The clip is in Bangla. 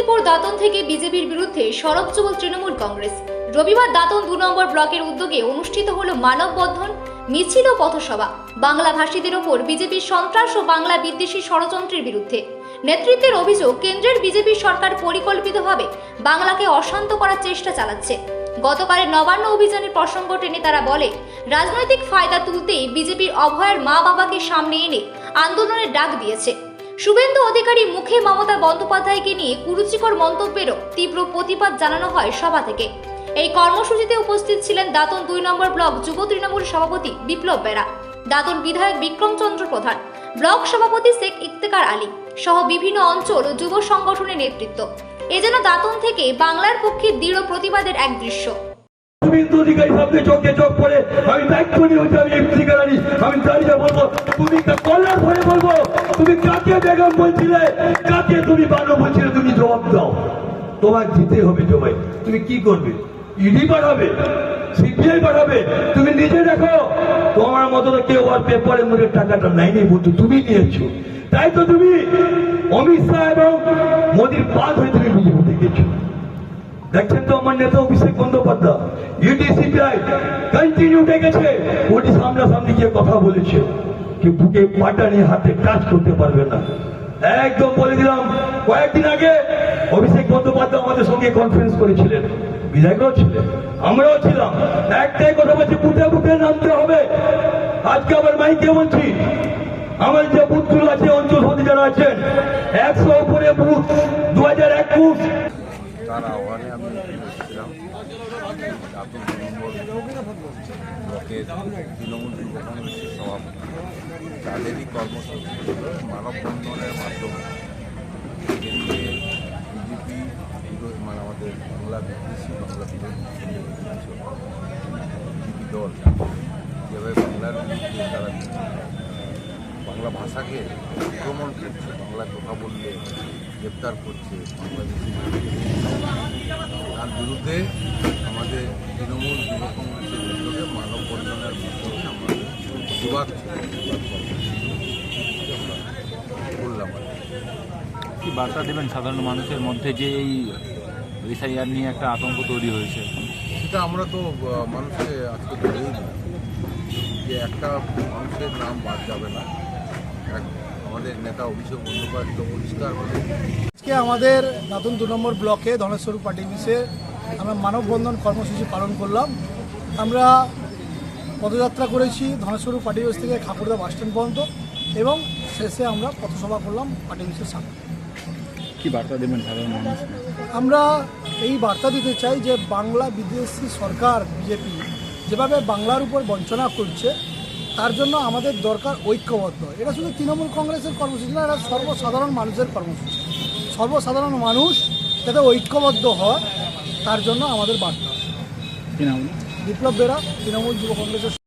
মেদিনীপুর দাঁতন থেকে বিজেপির বিরুদ্ধে সরব যুবক তৃণমূল কংগ্রেস। রবিবার দাঁতন দু নম্বর ব্লকের উদ্যোগে অনুষ্ঠিত হলো মানববন্ধন, মিছিল ও পথসভা। বাংলা ভাষীদের ওপর বিজেপির সন্ত্রাস ও বাংলা বিদ্বেষী ষড়যন্ত্রের বিরুদ্ধে। নেতৃত্বের অভিযোগ, কেন্দ্রের বিজেপি সরকার পরিকল্পিতভাবে বাংলাকে অশান্ত করার চেষ্টা চালাচ্ছে। গতকালের নবান্ন অভিযানের প্রসঙ্গ টেনে তারা বলে, রাজনৈতিক ফায়দা তুলতেই বিজেপির অভয়ের মা বাবাকে সামনে এনে আন্দোলনের ডাক দিয়েছে। শুভেন্দু অধিকারী মুখে মমতা বন্দ্যোপাধ্যায়কে নিয়ে কুরুচিকর মন্তব্যেরও তীব্র প্রতিবাদ জানানো হয় সভা থেকে। এই কর্মসূচিতে উপস্থিত ছিলেন দাতন দুই নম্বর ব্লক যুব তৃণমূল সভাপতি বিপ্লব বেরা, দাতন বিধায়ক বিক্রমচন্দ্র প্রধান, ব্লক সভাপতি শেখ ইফতেকার আলী সহ বিভিন্ন অঞ্চল ও যুব সংগঠনের নেতৃত্ব। এ যেন দাতন থেকে বাংলার পক্ষে দৃঢ় প্রতিবাদের এক দৃশ্য। তুমি তুমি তোমার দিতে হবে তুমি কি করবে? ইডি পাঠাবে, সিবিআই পাঠাবে, তুমি নিজে দেখো। তোমার মতো কেউ আর পেপারে মুখে টাকাটা নেয়নি বন্ধু, তুমি নিয়েছো। তাই তো তুমি অমিত শাহ এবং মোদির বাদ হয়ে তুমি বিজেপিতে গেছো দেখছেন তো আমার নেতা অভিষেক বন্দ্যোপাধ্যায় ইউটি সিপিআই কন্টিনিউ ডেকেছে ওটি সামনাসামনি গিয়ে কথা বলেছে কি বুকে পাটা নিয়ে হাতে কাজ করতে পারবে না। একদম বলে দিলাম, কয়েকদিন আগে অভিষেক বন্দ্যোপাধ্যায় আমাদের সঙ্গে কনফারেন্স করেছিলেন। বিধায়করাও ছিলেন, আমরাও ছিলাম। একটাই কথা বলছি বুটে বুটে নামতে হবে। আজকে আবার মাইকে বলছি, আমার যে বুথগুলো আছে, অঞ্চল যারা আছেন, একশো উপরে বুথ দু হাজার একুশ তার আহ্বানে আমি এসেছিলাম। জাতীয় তৃণমূল তৃণমূল যুব কংগ্রেসের সভাপতি, তাদেরই কর্মসূচি ছিল মানববন্ধনের মাধ্যমে। কেন্দ্রে বিজেপি মানে আমাদের বাংলা বিদেশি, বাংলা বিজেপি দল, যেভাবে বাংলার তারা বাংলা ভাষাকে আক্রমণ করছে, বাংলা কথা বললে গ্রেপ্তার করছে বাংলাদেশি তার বিরুদ্ধে আমাদের তৃণমূল যুব কংগ্রেসের উদ্যোগে মানববন্ধনের মাধ্যমে আমরা প্রতিবাদ করলাম কি। কি বার্তা দেবেন সাধারণ মানুষের মধ্যে যে এই এসআইআর নিয়ে একটা আতঙ্ক তৈরি হয়েছে? সেটা আমরা তো মানুষকে আজকে বলেই যে একটা মানুষের নাম বাদ যাবে না। এক আমাদের নেতা অভিষেক বন্দ্যোপাধ্যায় পরিষ্কার আজকে আমাদের নতুন দু নম্বর ব্লকে ধনেশ্বর পার্টি অফিসে আমরা মানববন্ধন কর্মসূচি পালন করলাম। আমরা পদযাত্রা করেছি ধনেশ্বর পার্টি অফিস থেকে খাকুড়দা বাস স্ট্যান্ড পর্যন্ত এবং শেষে আমরা পথসভা করলাম পার্টি অফিসের সামনে। কি বার্তা দেবেন সাধারণ আমরা এই বার্তা দিতে চাই যে বাংলা বিদেশি সরকার বিজেপি যেভাবে বাংলার উপর বঞ্চনা করছে তার জন্য আমাদের দরকার ঐক্যবদ্ধ। এটা শুধু তৃণমূল কংগ্রেসের কর্মসূচি না এটা সর্বসাধারণ মানুষের কর্মসূচি। সর্বসাধারণ মানুষ যাতে ঐক্যবদ্ধ হয় তার জন্য আমাদের বার্তা। বিপ্লব বেরা তৃণমূল যুব কংগ্রেসের